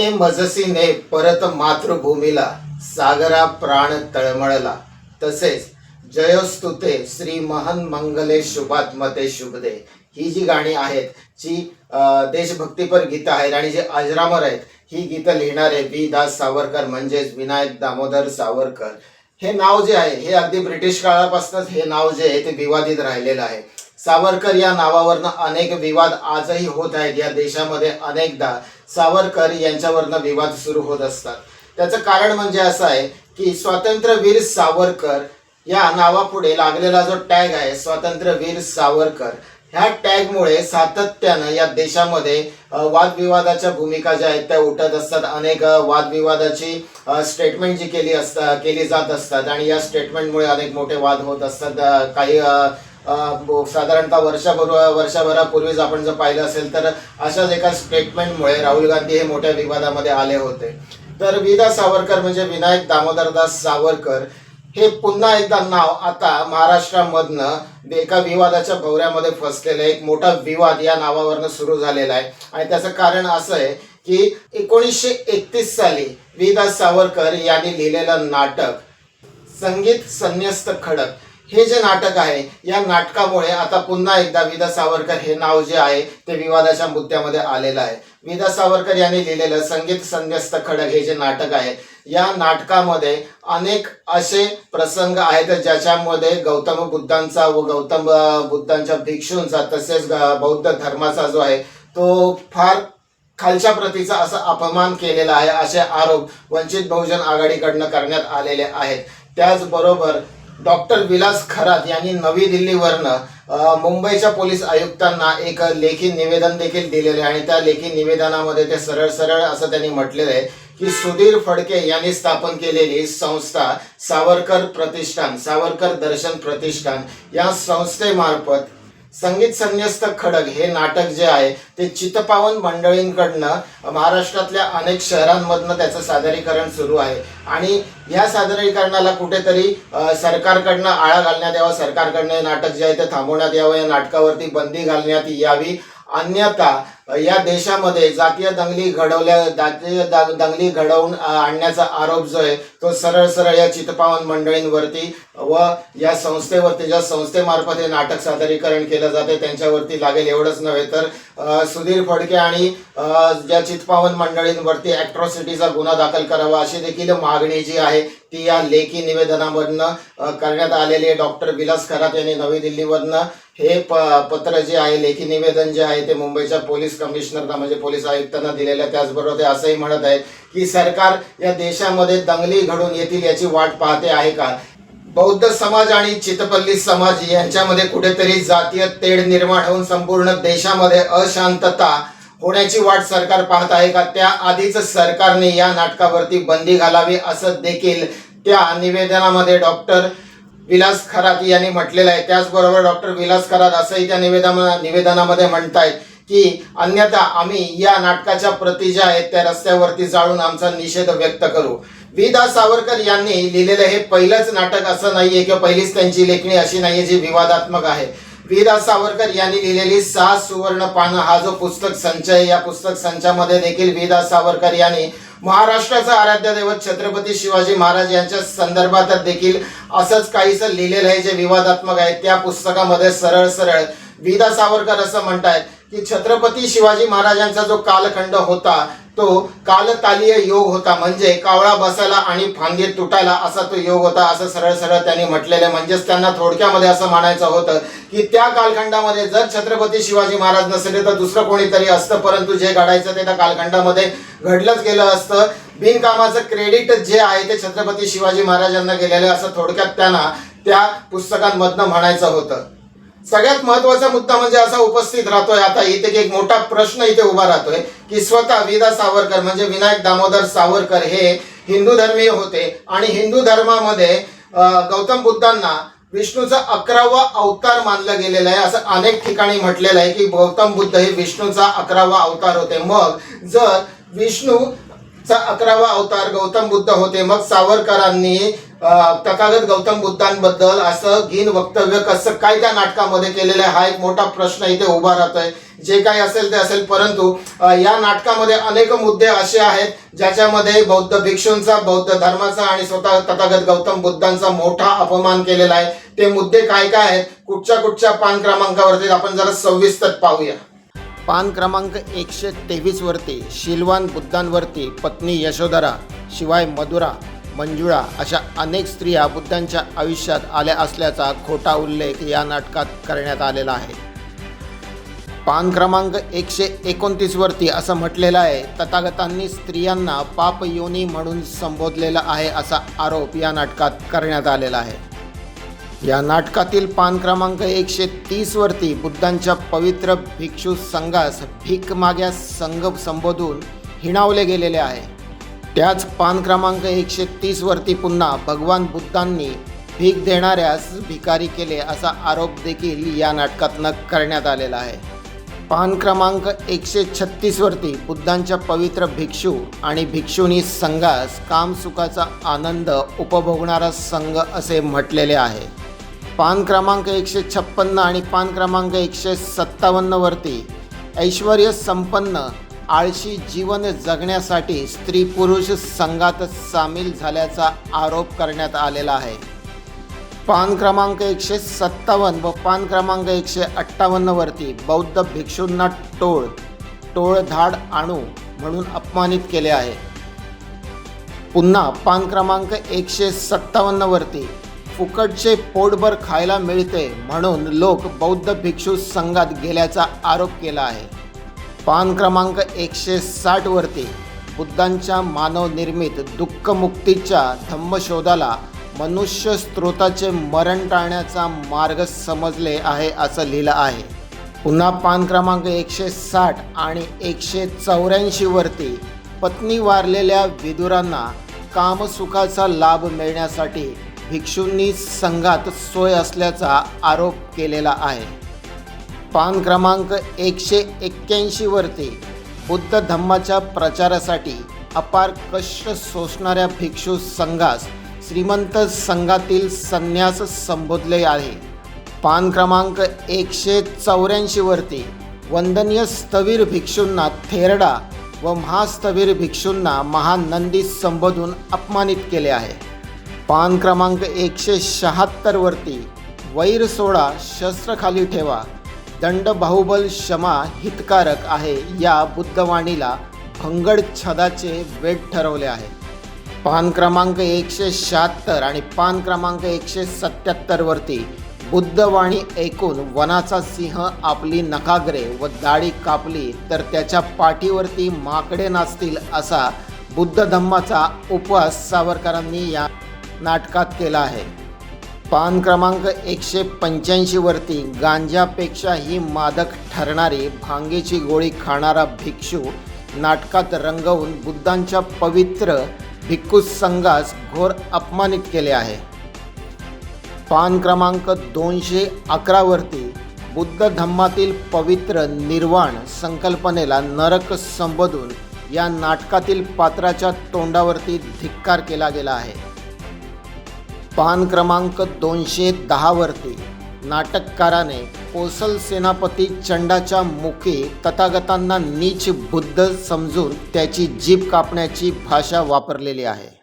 ने मजसीने परत मातृभूमीला सागरा प्राण तळमळला. तसेच जयोस्तुते श्री महन मंगले शुभात्मते शुभदे. ही जी गाणी आहेत जी देशभक्तीपर गीतं आहेत आणि जे अजरामर आहेत ही गीतं लिहिणारे वी दास सावरकर म्हणजेच विनायक दामोदर सावरकर. हे नाव जे आहे हे अगदी ब्रिटिश काळापासूनच हे नाव जे आहे ते विवादित राहिलेलं आहे. सावरकर या नावावरनं अनेक विवाद आजही होत आहेत. या देशामध्ये अनेकदा सावरकर यांच्यावरनं विवाद सुरू होत असतात. त्याचं कारण म्हणजे असं आहे की स्वातंत्र्यवीर सावरकर या नावापुढे लागलेला जो टॅग आहे स्वातंत्र्यवीर सावरकर ह्या टॅगमुळे सातत्यानं या देशामध्ये वादविवादाच्या भूमिका ज्या आहेत त्या उठत असतात. अनेक वादविवादाची स्टेटमेंट जी केली असतात केली जात असतात आणि या स्टेटमेंटमुळे अनेक मोठे वाद होत असतात. काही साधारणतः वर्षाभर वर्षभरापूर्वीच आपण जर पाहिलं असेल तर अशाच एका स्टेटमेंटमुळे राहुल गांधी हे मोठ्या विवादामध्ये आले होते. तर विदा सावरकर म्हणजे विनायक दामोदरदास सावरकर हे पुन्हा एकदा नाव आता महाराष्ट्रामधनं एका विवादाच्या भोवऱ्यामध्ये फसलेलं एक मोठा विवाद या नावावरनं सुरू झालेला आहे. आणि त्याचं कारण असं आहे की एकोणीसशे एकतीस साली विदास सावरकर यांनी लिहिलेलं नाटक संगीत संन्यस्त खडक. हे जे नाटक आहे या नाटकामुळे आता पुन्हा एकदा विदा सावरकर हे नाव जे आहे ते विवादाच्या मुद्द्यामध्ये आलेलं आहे. विदा सावरकर यांनी लिहिलेलं संगीत संन्यस्त खडक हे जे नाटक आहे या नाटकामध्ये अनेक असे प्रसंग आहेत ज्याच्यामध्ये गौतम बुद्धांचा व गौतम बुद्धांच्या भिक्षूंचा तसेच बौद्ध धर्माचा जो आहे तो फार खालच्या प्रतीचा असा अपमान केलेला आहे असे आरोप वंचित बहुजन आघाडीकडनं करण्यात आलेले आहेत. त्याचबरोबर डॉक्टर विलास खरात यांनी नवी दिल्लीवरनं मुंबईच्या पोलीस आयुक्तांना एक लेखी निवेदन देखील दिलेले आहे. आणि त्या लेखी निवेदनामध्ये ते सरळ सरळ असं त्यांनी म्हटलेलं आहे की सुधीर फडके यांनी स्थापन केलेली संस्था सावरकर प्रतिष्ठान सावरकर दर्शन प्रतिष्ठान या संस्थेमार्फत संगीत संन्यस्त खडक हे नाटक जे आहे ते चितपावन मंडळींकडनं महाराष्ट्रातल्या अनेक शहरांमधनं त्याचं सादरीकरण सुरू आहे. आणि या सादरीकरणाला कुठेतरी सरकारकडनं आळा घालण्यात यावा सरकारकडनं हे नाटक जे आहे ते थांबवण्यात यावं या नाटकावरती बंदी घालण्यात यावी. अन्यथा या देशामध्ये जातीय दंगली घडवल्या जातीय दंगली घडवून आणण्याचा आरोप जो आहे तो सरळ सरळ या चितपावन मंडळींवरती व या संस्थेवरती ज्या संस्थेमार्फत हे नाटक सादरीकरण केलं जाते त्यांच्यावरती लागेल एवढंच नव्हे तर सुधीर फडके आणि ज्या चितपावन मंडळींवरती अॅट्रॉसिटीचा गुन्हा दाखल करावा अशी देखील मागणी जी आहे ती या लेखी निवेदनामधनं करण्यात आलेली आहे. डॉक्टर विलास खरात यांनी नवी दिल्लीमधनं हे प पत्र जे आहे लेखी निवेदन जे आहे ते मुंबईच्या पोलीस कमिशनरना म्हणजे पोलीस आयुक्तांना दिलेल्या त्याचबरोबर ते असंही म्हणत आहेत की सरकार या देशामध्ये दंगली घडून येतील याची वाट पाहते आहे का? बौद्ध समाज आणि चितपल्ली समाज यांच्यामध्ये कुठेतरी जातीय तेढ निर्माण होऊन संपूर्ण देशामध्ये अशांतता होण्याची वाट सरकार पाहत आहे का? त्या आधीच सरकारने या नाटकावरती बंदी घालावी असं देखील त्या निवेदनामध्ये डॉक्टर विलास खरात यांनी म्हटलेलं आहे. त्याचबरोबर डॉक्टर विलास खरात असंही त्या निवेदना निवेदनामध्ये म्हणतायत. की अन्यथा आम्ही या नाटकाच्या प्रती ज्या आहेत त्या रस्त्यावरती जाळून आमचा निषेध व्यक्त करू. विदा सावरकर यांनी लिहिलेलं हे पहिलंच नाटक असं नाहीये किंवा पहिलीच त्यांची लेखणी अशी नाहीये जी विवादात्मक आहे. वि सावरकर यांनी लिहिलेली सहा सुवर्ण पानं हा जो पुस्तक संच आहे या पुस्तक संचामध्ये देखील वि सावरकर यांनी महाराष्ट्राचा आराध्य दैवत छत्रपती शिवाजी महाराज यांच्या संदर्भात देखील असंच काहीसं लिहिलेलं आहे जे विवादात्मक आहे. त्या पुस्तकामध्ये सरळ सरळ विदा सावरकर असं म्हणतायत की छत्रपती शिवाजी महाराजांचा जो कालखंड होता तो कालतालीय योग होता. म्हणजे कावळा बसायला आणि फांदे तुटायला असा तो योग होता असं सरळ सरळ त्यांनी म्हटलेलं आहे. म्हणजेच त्यांना थोडक्यामध्ये असं म्हणायचं होतं की त्या कालखंडामध्ये जर छत्रपती शिवाजी महाराज नसले तर दुसरं कोणीतरी असतं. परंतु जे घडायचं ते त्या कालखंडामध्ये घडलंच गेलं असतं. बिनकामाचं क्रेडिट जे आहे ते छत्रपती शिवाजी महाराजांना गेलेलं असं थोडक्यात त्यांना त्या पुस्तकांमधनं म्हणायचं होतं. सगळ्यात महत्त्वाचा मुद्दा म्हणजे असा उपस्थित राहतोय आता इथे एक मोठा प्रश्न इथे उभा राहतोय की स्वतः विदा सावरकर म्हणजे विनायक दामोदर सावरकर हे हिंदू धर्मीय होते आणि हिंदू धर्मामध्ये गौतम बुद्धांना विष्णूचा अकरावा अवतार मानलं गेलेलं आहे. असं अनेक ठिकाणी म्हटलेलं आहे की गौतम बुद्ध हे विष्णूचा अकरावा अवतार होते. मग जर विष्णू चा अकरावा अवतार गौतम बुद्ध होते मग सावरकरांनी तथागत गौतम बुद्धांबद्दल असं घिन वक्तव्य कसं काय त्या नाटकामध्ये केलेलं आहे? हा एक मोठा प्रश्न इथे उभा राहतोय. जे काही असेल ते असेल परंतु या नाटकामध्ये अनेक मुद्दे असे आहेत ज्याच्यामध्ये बौद्ध भिक्षूंचा बौद्ध धर्माचा आणि स्वतः तथागत गौतम बुद्धांचा मोठा अपमान केलेला आहे. ते मुद्दे काय काय आहेत? कुठच्या कुठच्या पान क्रमांकावरती आपण जरा सविस्तर पाहूया. पान क्रमांक एकशे तेवीस वरती शिलवान बुद्धांवरती पत्नी यशोधरा शिवाय मधुरा मंजुळा अशा अनेक स्त्रिया बुद्धांच्या आयुष्यात आल्या असल्याचा खोटा उल्लेख या नाटकात करण्यात आलेला आहे. पान क्रमांक एकशे एकोणतीस वरती असं म्हटलेलं आहे तथागतांनी स्त्रियांना पाप योनी म्हणून संबोधलेला आहे असा आरोप या नाटकात करण्यात आलेला आहे. या नाटकातील पान क्रमांक एकशे तीस वरती बुद्धांच्या पवित्र भिक्षू संघास भीक माग्या संघ संबोधून हिणावले गेलेले आहे. त्याच पान क्रमांक एकशे तीसवरती पुन्हा भगवान बुद्धांनी भीक देणाऱ्यास भिकारी केले असा आरोप देखील या नाटकातनं करण्यात आलेला आहे. पान क्रमांक एकशे छत्तीसवरती बुद्धांच्या पवित्र भिक्षू आणि भिक्षुनी संघास कामसुखाचा आनंद उपभोगणारा संघ असे म्हटलेले आहे. पान क्रमांक एकशे छप्पन्न आणि पान क्रमांक एकशे सत्तावन्नवरती ऐश्वर संपन्न आळशी जीवन जगण्यासाठी स्त्री पुरुष संघात सामील झाल्याचा आरोप करण्यात आलेला आहे. पान क्रमांक एकशे सत्तावन्न व पान क्रमांक एकशे अठ्ठावन्नवरती बौद्ध भिक्षूंना टोळ टोळधाड आणू म्हणून अपमानित केले आहे. पुन्हा पान क्रमांक एकशे सत्तावन्नवरती फुकटचे पोटभर खायला मिळते म्हणून लोक बौद्ध भिक्षू संघात गेल्याचा आरोप केला आहे. पान क्रमांक एकशे साठवरती बुद्धांच्या मानवनिर्मित दुःखमुक्तीच्या धम्मशोधाला मनुष्य स्त्रोताचे मरण टाळण्याचा मार्ग समजले आहे असं लिहिलं आहे. पुन्हा पान क्रमांक एकशे साठ आणि एकशे चौऱ्याऐंशीवरती पत्नी वारलेल्या विदुरांना कामसुखाचा लाभ मिळण्यासाठी भिक्षूंनी संघात सोय असल्याचा आरोप केलेला आहे. पान क्रमांक एकशे एक्क्याऐंशीवरती बुद्ध धम्माच्या प्रचारासाठी अपार कष्ट सोसणाऱ्या भिक्षू संघास श्रीमंत संघातील संन्यास संबोधले आहे. पान क्रमांक एकशे चौऱ्याऐंशीवरती वंदनीय स्थवीर भिक्षूंना थेरडा व महास्थवीर भिक्षूंना महानंदी संबोधून अपमानित केले आहे. पान क्रमांक एकशे शहात्तरवरती वैर सोडा शस्त्र खाली ठेवा. दंड बाहुबल क्षमा हितकारक आहे या बुद्धवाणीला भंगड छदाचे वेट ठरवले आहे. पान क्रमांक एकशे शहात्तर आणि पान क्रमांक एकशे सत्याहत्तरवरती बुद्धवाणी ऐकून वनाचा सिंह आपली नकाग्रे व दाढी कापली तर त्याच्या पाठीवरती माकडे नाचतील असा बुद्ध धम्माचा उपवास सावरकरांनी या नाटकात केला आहे. पान क्रमांक एकशे पंच्याऐंशीवरती गांजापेक्षाही मादक ठरणारी भांगेची गोळी खाणारा भिक्षू नाटकात रंगवून बुद्धांच्या पवित्र भिक्खू संघास घोर अपमानित केले आहे. पान क्रमांक दोनशे अकरावरती बुद्ध धम्मातील पवित्र निर्वाण संकल्पनेला नरक संबोधून या नाटकातील पात्राच्या तोंडावरती धिक्कार केला गेला आहे. पान क्रमांक दोनशे दहावरती नाटककाराने कोसल सेनापती चंडाच्या मुखी तथागतांना नीच बुद्ध समजून त्याची जीभ कापण्याची भाषा वापरलेली आहे.